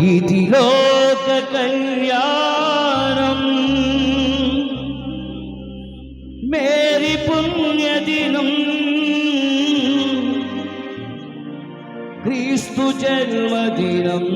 ఇది లోక కళ్యాణం. మేరీ పుణ్యదినం. క్రీస్తు జన్మదినం.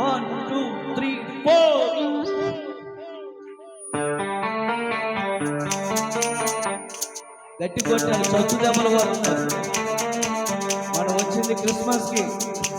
One two three four. గట్టి కొట్టాలి చచ్చు దెబ్బలు కొడుతున్నారు మనం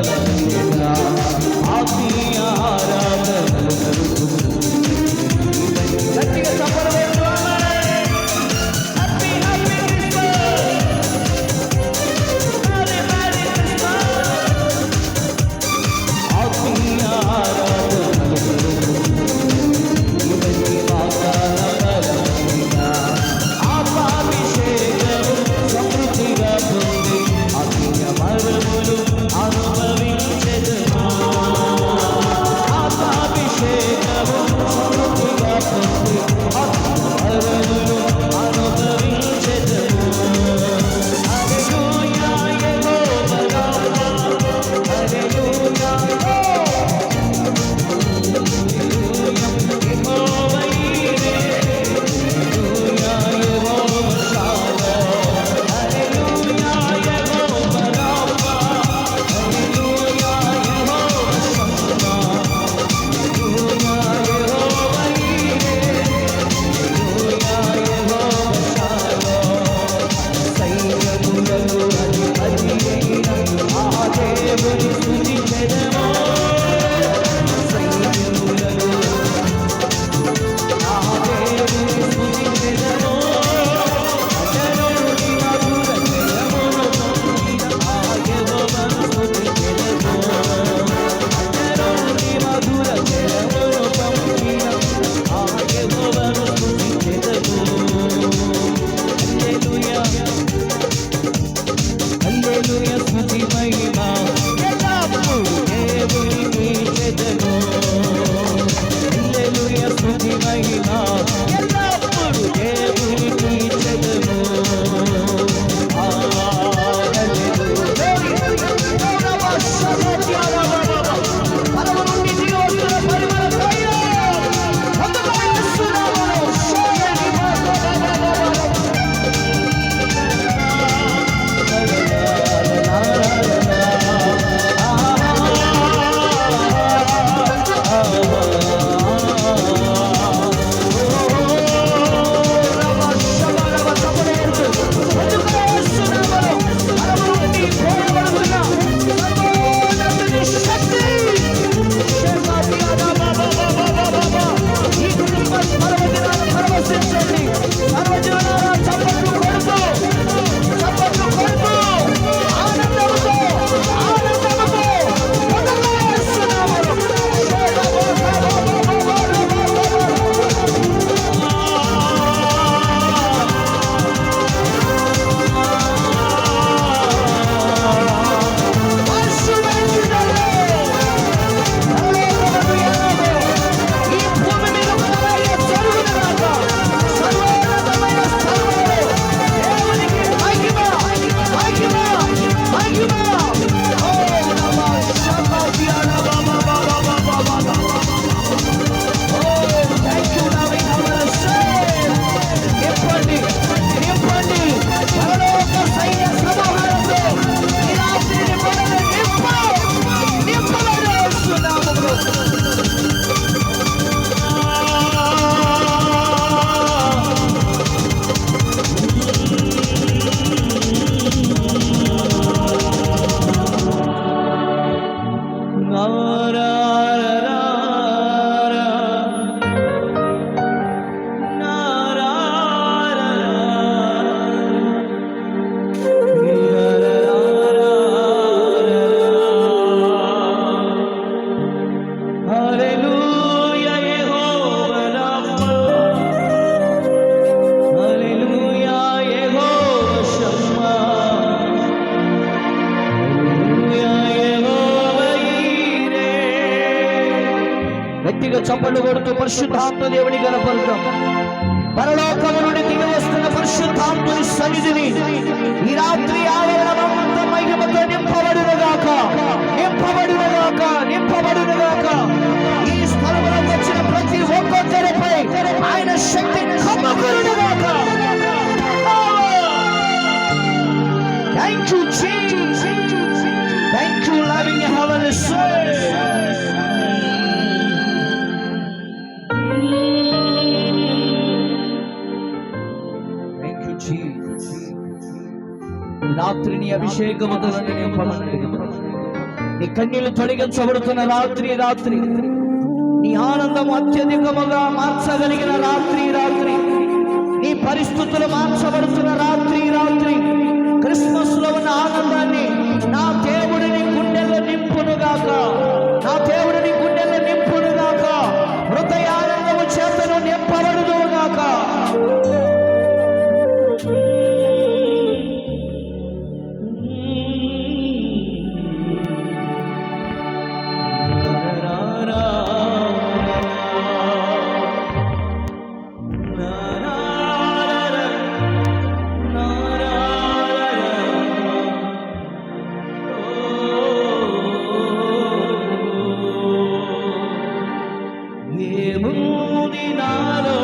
ಕಲಗಿಲ್ಲ ಆತಿ పరిశుద్ధాత్మ దేవుని గనపడతాం రాత్రి నీ అభిషేకముతో నీ కన్నీళ్ళు తొలగించబడుతున్న రాత్రి రాత్రి. నీ ఆనందం అత్యధికముగా మార్చగలిగిన రాత్రి రాత్రి. నీ పరిస్థితులు మార్చబడుతున్న రాత్రి రాత్రి. క్రిస్మస్లో ఉన్న ఆనందాన్ని నా దేవుడిని గుండెల్లో నింపునుగాక. నా దేవుడిని follow.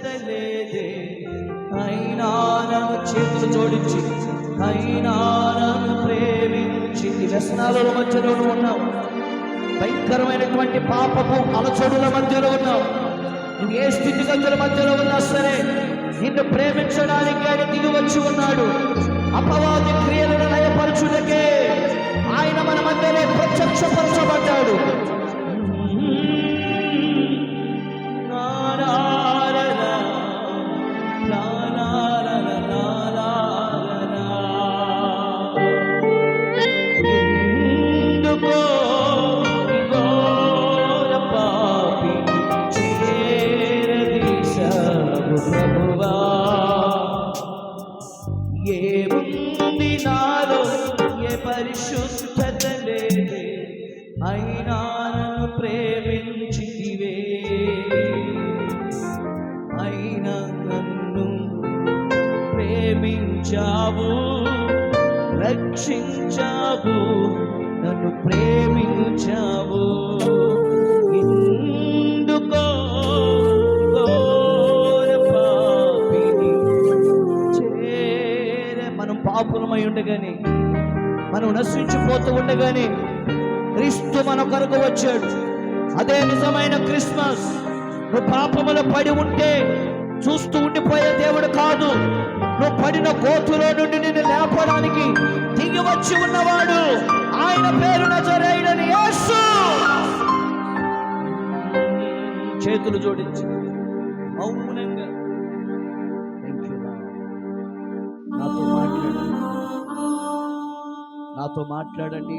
పరిశుద్ధత లేదే అయినా నన్ను చేతులు జోడించి అయినా నన్ను ప్రేమించి. ఈ వ్యసనాల మధ్యలో నువ్వు ఉన్నావు. భయంకరమైనటువంటి పాపపు అలచడుల మధ్యలో ఉన్నావు. నువ్వు ఏ స్థితిగతుల మధ్యలో ఉన్నా సరే నిన్ను ప్రేమించడానికి ఆయన దిగి వచ్చి ఉన్నాడు. అపవాది క్రియలను లయపరచుటకే ఆయన మన మధ్యలో ప్రత్యక్షపరచబడ్డాడు. ప్రేమించావు రక్షించావు నన్ను ప్రేమించావు. పాపిని చేరే. మనం పాపులమై ఉండగానే మనం నశించిపోతూ ఉండగానే క్రీస్తు మన కొరకు వచ్చాడు. అదే నిజమైన క్రిస్మస్. నువ్వు పాపములో పడి ఉంటే చూస్తూ ఉండిపోయే దేవుడు కాదు. నువ్వు పడిన గోతులో నుండి నిన్ను లేపడానికి దిగి వచ్చి ఉన్నవాడు. ఆయన పేరు నజరైడని యేసు. చేతులు జోడించి మౌనంగా. నాతో మాట్లాడండి. నాతో మాట్లాడండి